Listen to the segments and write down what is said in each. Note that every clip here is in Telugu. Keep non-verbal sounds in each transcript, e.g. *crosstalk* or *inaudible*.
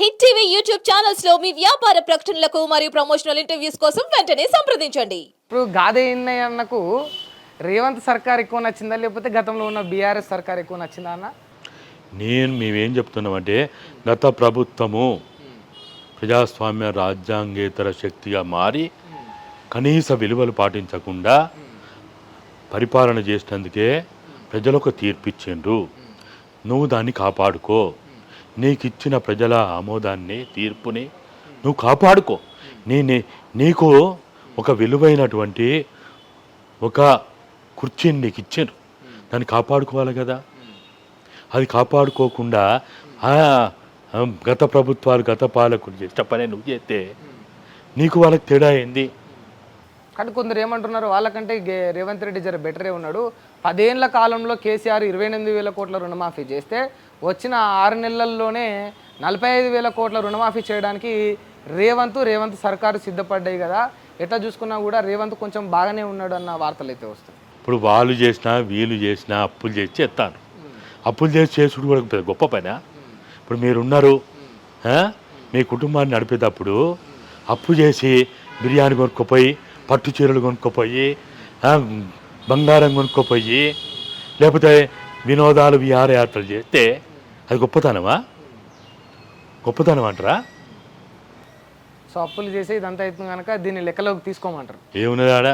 హిట్ టీవీ యూట్యూబ్ ఛానల్స్లో మీ వ్యాపార ప్రకటనలకు మరియు ప్రమోషనల్ ఇంటర్వ్యూస్ కోసం వెంటనే సంప్రదించండి. ఇప్పుడు గాదే ఇన్నయ్య అన్నకు రేవంత్ సర్కార్ ఎక్కువ నచ్చిందా? లేకపోతే గతంలో ఉన్న బీఆర్ఎస్ సర్కార్ ఎక్కువ నచ్చిందా అన్న? నేను మేమేం చెప్తున్నామంటే గత ప్రభుత్వము ప్రజాస్వామ్య రాజ్యాంగేతర శక్తిగా మారి కనీస విలువలు పాటించకుండా పరిపాలన చేసినందుకే ప్రజలకు తీర్పిచ్చిండ్రు. నువ్వు దాన్ని కాపాడుకో. నీకు ఇచ్చిన ప్రజల ఆమోదాన్ని తీర్పుని నువ్వు కాపాడుకో. నీ నీ- నీకు ఒక విలువైనటువంటి ఒక కుర్చీని నీకు ఇచ్చారు దాన్ని కాపాడుకోవాలి కదా. అది కాపాడుకోకుండా ఆ, గత ప్రభుత్వాలు గత పాలకులు చేసిన పని నువ్వు చేస్తే నీకు వాళ్ళకి తేడా ఏంది? కానీ కొందరు ఏమంటున్నారు వాళ్ళకంటే రేవంత్ రెడ్డి జర బెటరే ఉన్నాడు. పదేళ్ళ కాలంలో కేసీఆర్ ఇరవై ఎనిమిది వేల కోట్ల రుణమాఫీ చేస్తే వచ్చిన ఆరు నెలల్లోనే నలభై ఐదు వేల కోట్ల రుణమాఫీ చేయడానికి రేవంత్ రేవంత్ సర్కారు సిద్ధపడ్డాయి కదా. ఎట్లా చూసుకున్నా కూడా రేవంత్ కొంచెం బాగానే ఉన్నాడు అన్న వార్తలు అయితే వస్తాయి. ఇప్పుడు వాళ్ళు చేసినా వీళ్ళు చేసినా అప్పులు చేసి చేస్తాను అప్పులు చేసి చేసుడు కూడా పెద్ద గొప్ప పనా? ఇప్పుడు మీరున్నారు? మీ కుటుంబాన్ని నడిపేటప్పుడు అప్పు చేసి బిర్యానీ కొనుక్కోపోయి పట్టు చీరలు కొనుక్కోపోయి బంగారం కొనుక్కోపోయి లేకపోతే వినోదాలు విహారయాత్రలు చేస్తే అది గొప్పతనమా? గొప్పతనం అంటారా? సో అప్పులు చేసి ఇదంతా అవుతుంది కనుక దీన్ని లెక్కలోకి తీసుకోమంటారు. ఏమున్నది ఆడ?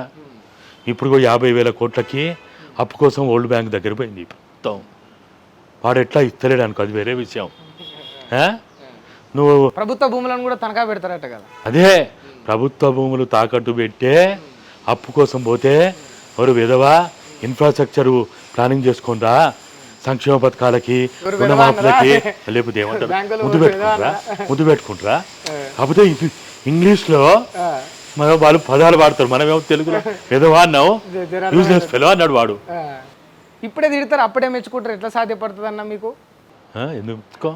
ఇప్పుడు యాభై వేల కోట్లకి అప్పు కోసం వరల్డ్ బ్యాంక్ దగ్గర పోయింది ప్రభుత్వం వాడు ఎట్లా ఇస్తలేడు అనుకో అది వేరే విషయం? నువ్వు ప్రభుత్వ భూములను కూడా తనఖా పెడతారట కదా. అదే ప్రభుత్వ భూములు తాకట్టు పెట్టే అప్పు కోసం పోతే ఎవరు విధవా ఇన్ఫ్రాస్ట్రక్చర్ ప్లానింగ్ చేసుకుంటా సంక్షేమ పథకాలకి రుణమాఫీలకి లేకపోతే ఏమంటారు? ముద్దు పెట్టుకుంటారా? ముద్దు పెట్టుకుంటారా? కాకపోతే ఇంగ్లీష్లో మన వాళ్ళు పదాలు వాడతారు. మనమేమో తెలుగులో *laughs* విధవా అన్నావు? యూజ్లెస్ ఫెలో అన్నాడు వాడు. ఇప్పుడే తిడతారు అప్పుడే మెచ్చుకుంటారు. ఎట్లా సాధ్యపడుతుంది అన్న మీకు ఎందుకు?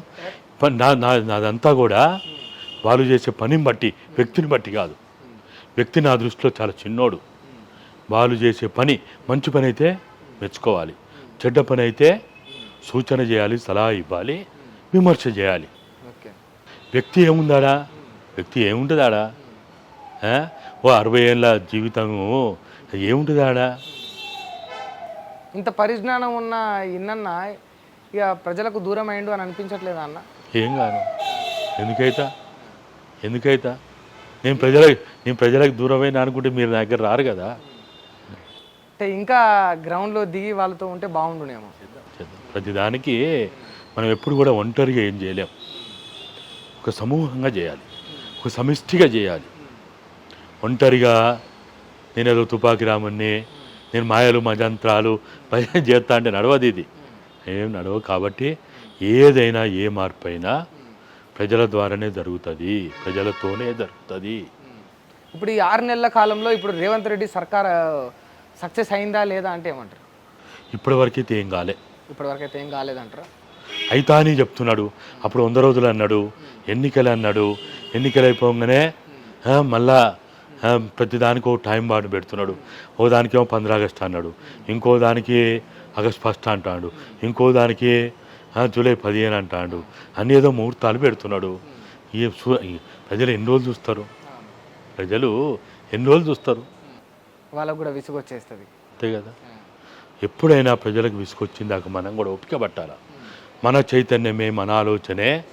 నా నాదంతా కూడా వాళ్ళు చేసే పనిని బట్టి వ్యక్తిని బట్టి కాదు. వ్యక్తి నా దృష్టిలో చాలా చిన్నోడు. వాళ్ళు చేసే పని మంచి పని అయితే మెచ్చుకోవాలి. చెడ్డ పని అయితే సూచన చేయాలి సలహా ఇవ్వాలి విమర్శ చేయాలి. ఓకే. వ్యక్తి ఏముందాడా? వ్యక్తి ఏముంటుందాడా? ఓ అరవై ఏళ్ళ జీవితము ఏముంటుందాడా? ఇంత పరిజ్ఞానం ఉన్న ఇన్నన్న ఇక ప్రజలకు దూరం అయిండు అని అనిపించట్లేదా అన్న? ఏం కాదు. ఎందుకైతా? ఎందుకైతా? నేను ప్రజల నేను ప్రజలకు దూరమైన అనుకుంటే మీరు నా దగ్గర రారు కదా. అంటే ఇంకా గ్రౌండ్లో దిగి వాళ్ళతో ఉంటే బాగుండునేమో. ప్రతిదానికి మనం ఎప్పుడు కూడా ఒంటరిగా ఏం చేయలేం. ఒక సమూహంగా చేయాలి. ఒక సమిష్టిగా చేయాలి. ఒంటరిగా నేను ఏదో తుపాకి రామన్ని నేను మాయలు మజంత్రాలు భయం చేస్తా అంటే నడవదు ఇది. ఏం నడవ కాబట్టి ఏదైనా ఏ మార్పు అయినా ప్రజల ద్వారానే జరుగుతుంది ప్రజలతోనే జరుగుతుంది. ఇప్పుడు ఈ ఆరు నెలల కాలంలో ఇప్పుడు రేవంత్ రెడ్డి సర్కార్ సక్సెస్ అయిందా లేదా అంటే ఏమంటారు? ఇప్పటివరకైతే ఏం కాలే. ఇప్పటివరకు అయితే ఏం కాలేదంటారా? అయితా అని చెప్తున్నాడు. అప్పుడు వంద రోజులు అన్నాడు ఎన్నికలు అన్నాడు ఎన్నికలు అయిపోగానే మళ్ళా ప్రతిదానికి ఓ టైం బాండ్ పెడుతున్నాడు. ఓ దానికేమో పంద్ర ఆగస్ట్ అన్నాడు. ఇంకో దానికి ఆగస్ట్ ఫస్ట్ అంటాడు. ఇంకో దానికి జూలై పదిహేను అంటాడు. అన్ని ఏదో ముహూర్తాలు పెడుతున్నాడు. ఈ ప్రజలు ఎన్ని రోజులు చూస్తారు? ప్రజలు ఎన్ని రోజులు చూస్తారు? వాళ్ళకు కూడా విసుగు వచ్చేస్తుంది అంతే కదా? ఎప్పుడైనా ప్రజలకు విసుకొచ్చిందాక మనం కూడా పట్టాలి? మన చైతన్యమే మన ఆలోచనే.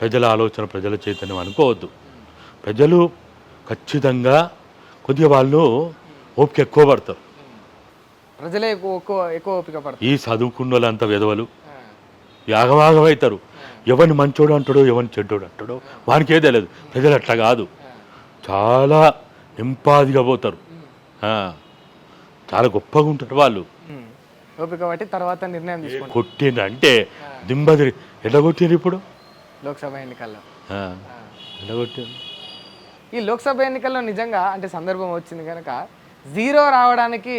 ప్రజల ఆలోచన ప్రజల చైతన్యం అనుకోవద్దు. ప్రజలు ఖచ్చితంగా కొద్దిగా వాళ్ళు ఓపిక ఎక్కువ పడతారు. ప్రజలే ఎక్కువ ఎక్కువ ఎక్కువ ఓపిక పడతారు. ఈ చదువుకున్న వాళ్ళంతా విధవలు యాగమాగమవుతారు ఎవరిని మంచోడు అంటాడో ఎవరిని చెడ్డోడు అంటాడో వానికే తెలియదు. ప్రజలు అట్లా కాదు. చాలా నింపాదిగా పోతారు. చాలా గొప్పగా ఉంటారు వాళ్ళు. తర్వాత నిర్ణయం కొట్టిండ్రు అంటే దింబదిరి ఎట్లా కొట్టిండ్రు ఇప్పుడు? లోక్సభ ఎన్నికల్లో. కొట్టిండ్రు ఈ లోక్సభ ఎన్నికల్లో నిజంగా అంటే సందర్భం వచ్చింది కనుక జీరో రావడానికి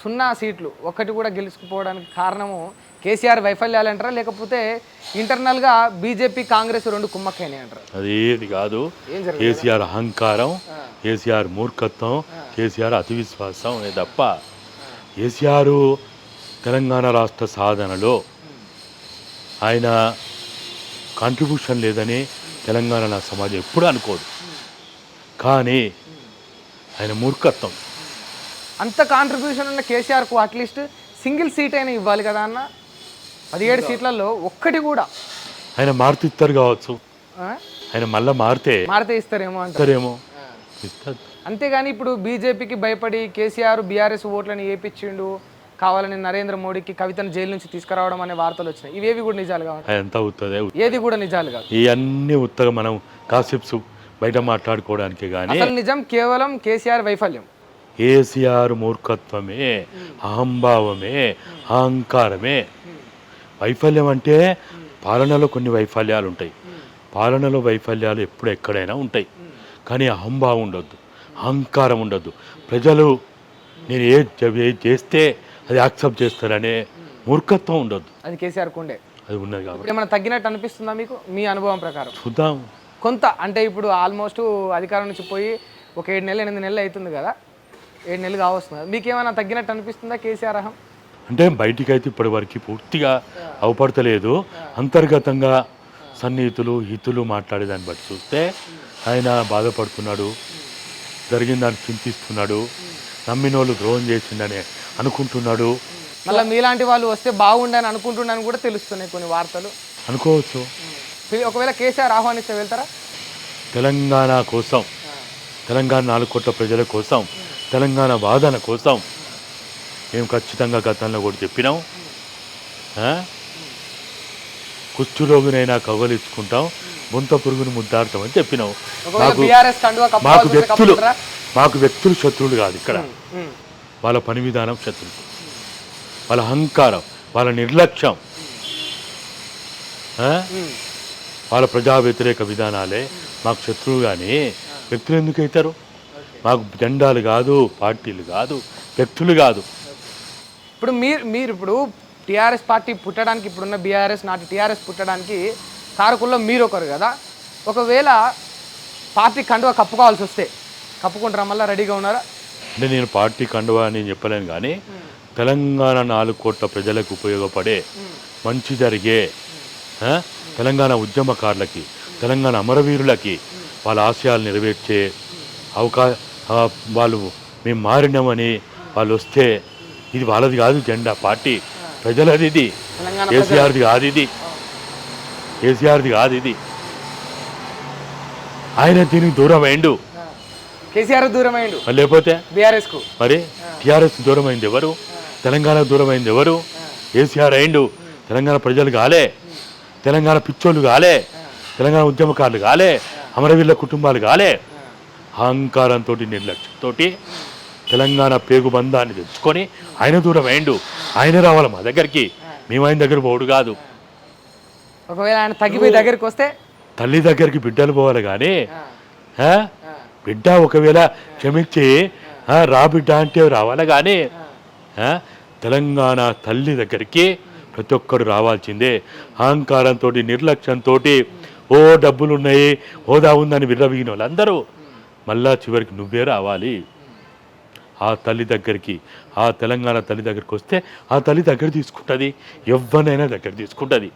సున్నా సీట్లు ఒక్కటి కూడా గెలుచుకుపోవడానికి కారణము కేసీఆర్ వైఫల్యాలు అంటారా? లేకపోతే ఇంటర్నల్గా బీజేపీ కాంగ్రెస్ రెండు కుమ్మక్కైనాయి అంటారు? అదేది కాదు. కేసీఆర్ అహంకారం కేసీఆర్ మూర్ఖత్వం కేసీఆర్ అతి విశ్వాసం అనే తప్ప కేసీఆర్ తెలంగాణ రాష్ట్ర సాధనలో ఆయన కాంట్రిబ్యూషన్ లేదని తెలంగాణ నా సమాజం ఎప్పుడు అనుకోదు. కానీ ఆయన మూర్ఖత్వం. అంత కాంట్రిబ్యూషన్ ఉన్న కేసీఆర్కు అట్లీస్ట్ సింగిల్ సీట్ అయినా ఇవ్వాలి కదా అన్న? పదిహేడు సీట్లలో ఒక్కటి కూడా. ఆయన మారుతిస్తారు కావచ్చు. ఆ? ఆయన మళ్ళా మారితే మారితే ఇస్తారేమో అంటారు. ఇస్తారేమో. ఇస్తారు. అంతేగాని ఇప్పుడు బీజేపీకి భయపడి కేసీఆర్ బీఆర్ఎస్ ఓట్లను ఏపిచ్చిండు కావాలని నరేంద్ర మోడీకి కవితను జైలు నుంచి తీసుకురావడం అనే వార్తలు వచ్చినాయి. ఇవేవి కూడా నిజాలు కావాలి ఏది కూడా నిజాలు కాదు ఇవన్నీ ఉత్తగా మనం కాసిప్స్ బయట మాట్లాడుకోవడానికి కానీ అసలు నిజం కేవలం కేసీఆర్ వైఫల్యం. కేసీఆర్ మూర్ఖత్వమే అహంభావమే అహంకారమే. వైఫల్యం అంటే పాలనలో కొన్ని వైఫల్యాలు ఉంటాయి. పాలనలో వైఫల్యాలు ఎప్పుడు ఎక్కడైనా ఉంటాయి. కానీ అహంభావం ఉండొద్దు. అహంకారం ఉండొద్దు. ప్రజలు నేను ఏ ఏ చేస్తే అది యాక్సెప్ట్ చేస్తారనే మూర్ఖత్వం ఉండొద్దు. అది కేసీఆర్ ఉండే అది ఉన్నది కాబట్టి. ఏమైనా తగ్గినట్టు అనిపిస్తుందా మీకు? మీ అనుభవం ప్రకారం. చూద్దాం. కొంత అంటే ఇప్పుడు ఆల్మోస్ట్ అధికారం నుంచి పోయి ఒక ఏడు నెలలు ఎనిమిది నెలలు అవుతుంది కదా. ఏడు నెలలు కావస్తుంది మీకు ఏమైనా తగ్గినట్టు అనిపిస్తుందా కేసీఆర్ అహం? అంటే బయటికి అయితే ఇప్పటి వరకు పూర్తిగా అవపడతలేదు. అంతర్గతంగా సన్నిహితులు హితులు మాట్లాడేదాన్ని బట్టి చూస్తే ఆయన బాధపడుతున్నాడు జరిగిన దాన్ని చింతిస్తున్నాడు నమ్మినోళ్ళు ద్రోహం చేసిండని అనుకుంటున్నాడు. మళ్ళీ మీలాంటి వాళ్ళు వస్తే బాగుండని అనుకుంటున్నాను కూడా తెలుస్తున్నాయి కొన్ని వార్తలు. అనుకోవచ్చు. ఒకవేళ కేసీఆర్ ఆహ్వానిస్తే వెళ్తారా? తెలంగాణ కోసం తెలంగాణ నాలుగు కోట్ల ప్రజల కోసం తెలంగాణ వాదన కోసం మేము ఖచ్చితంగా గతంలో కూడా చెప్పినాం? కుష్ఠురోగునైనా కవలించుకుంటాం బొంత పురుగును ముద్దాడతామని చెప్పినాం మాకు మాకు వ్యక్తులు? మాకు వ్యక్తులు శత్రువులు కాదు ఇక్కడ. వాళ్ళ పని విధానం శత్రువు. వాళ్ళ అహంకారం వాళ్ళ నిర్లక్ష్యం. వాళ్ళ ప్రజా వ్యతిరేక విధానాలే మాకు శత్రువు కానీ వ్యక్తులు ఎందుకు అవుతారు? మాకు జెండాలు కాదు పార్టీలు కాదు వ్యక్తులు కాదు. ఇప్పుడు మీరు మీరు ఇప్పుడు టీఆర్ఎస్ పార్టీ పుట్టడానికి ఇప్పుడున్న బీఆర్ఎస్ నాటి టీఆర్ఎస్ పుట్టడానికి కారకుల్లో మీరు ఒకరు కదా. ఒకవేళ పార్టీ కండువా కప్పుకోవాల్సి వస్తే కప్పుకుంటారా? మళ్ళీ రెడీగా ఉన్నారా? అంటే నేను పార్టీ కండువా అని చెప్పలేను కానీ తెలంగాణ నాలుగు కోట్ల ప్రజలకు ఉపయోగపడే మంచి జరిగే తెలంగాణ ఉద్యమకారులకి తెలంగాణ అమరవీరులకి వాళ్ళ ఆశయాలు నెరవేర్చే అవకా ఆ, వాళ్ళు మేము మారినామని వాళ్ళు వస్తే ఇది వాళ్ళది కాదు జెండా పార్టీ. ప్రజలది. ఇది కేసీఆర్ది కాదు ఇది కేసీఆర్ది కాదు ఇది ఆయన దీనికి దూరం అయిండు. కేసీఆర్ దూరం అయ్యిండు మరి లేకపోతే? బీఆర్ఎస్కు. మరి టీఆర్ఎస్ దూరం అయింది ఎవరు? తెలంగాణ దూరం అయింది ఎవరు? కేసీఆర్ అయిండు. తెలంగాణ ప్రజలు కాలే. తెలంగాణ పిచ్చోళ్ళు కాలే. తెలంగాణ ఉద్యమకారులు కాలే. అమరవీరుల కుటుంబాలు కాలే. అహంకారంతో నిర్లక్ష్యంతో తెలంగాణ పేగు బంధాన్ని తెచ్చుకొని ఆయన దూరం అయిండు ఆయన రావాలి మా దగ్గరికి. మేము ఆయన దగ్గర పోడు కాదు. ఒకవేళ ఆయన తగ్గిపోయి దగ్గరికి వస్తే? తల్లి దగ్గరికి బిడ్డలు పోవాలి కానీ? బిడ్డ ఒకవేళ క్షమించి రా బిడ్డ అంటే రావాలి కానీ? తెలంగాణ తల్లి దగ్గరికి ప్రతి ఒక్కరు రావాల్సిందే. అహంకారంతో నిర్లక్ష్యంతో ఓ డబ్బులు ఉన్నాయి హోదా ఉందని విర్రవీగిన వాళ్ళందరూ మళ్ళా చివరికి నువ్వే రావాలి. ఆ తల్లి దగ్గరికి ఆ తెలంగాణ తల్లి దగ్గరికి వస్తే ఆ తల్లి దగ్గర తీసుకుంటుంది. ఎవరినైనా దగ్గర తీసుకుంటుంది.